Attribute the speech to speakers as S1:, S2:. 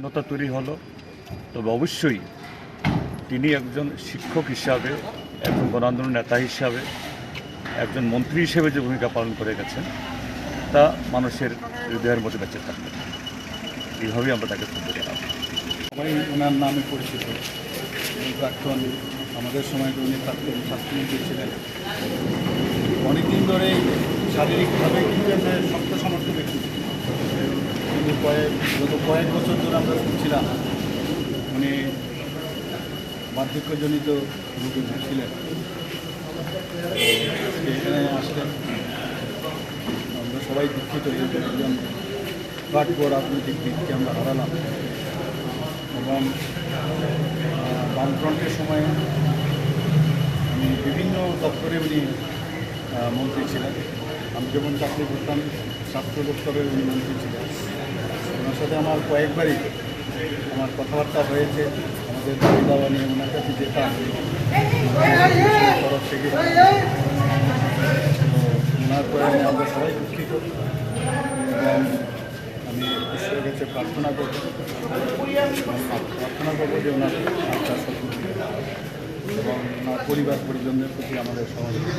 S1: শূন্যতা তৈরি হলো। তবে অবশ্যই তিনি একজন শিক্ষক হিসাবে, একজন গণ নেতা হিসাবে, একজন মন্ত্রী হিসেবে যে ভূমিকা পালন করে গেছেন, তা মানুষের হৃদয়ের মধ্যে বেঁচে থাকবে। এইভাবেই আমরা তাকে গেলাম
S2: সবাই ওনার নামে পরিচিত। প্রাক্তন, আমাদের সময় উনি প্রাক্তন ছাত্রমন্ত্রী ছিলেন। অনেকদিন ধরে শারীরিকভাবে কিন্তু কয়েক গত কয়েক বছর ধরে আমরা শুনছিলাম উনি বার্ধক্যজনিত রোগী ছিলেন এখানে আসলেন। আমরা সবাই দুঃখিত একজন কাঠগড় রাজনৈতিক দিককে আমরা হারালাম। এবং বামফ্রন্টের সময় আমি বিভিন্ন দপ্তরে উনি মন্ত্রী ছিলেন। আমি যেমন চাকরি করতাম স্বাস্থ্য দপ্তরের উনি মন্ত্রী ছিলেন। ওনার সাথে আমার কয়েকবারই আমার কথাবার্তা হয়েছে। আমাদের দাবি দাওয়া নিয়ে ওনার কাছে যেতাম। তরফ থেকে। ওনার প্রয়াণে আমরা সবাই দুঃখিত। এবং আমি ঈশ্বরের কাছে প্রার্থনা করব। প্রার্থনা করব যে ওনার সদ্বুদ্ধি। এবং ওনার পরিবার পরিজনদের প্রতি আমাদের সহযোগিতা।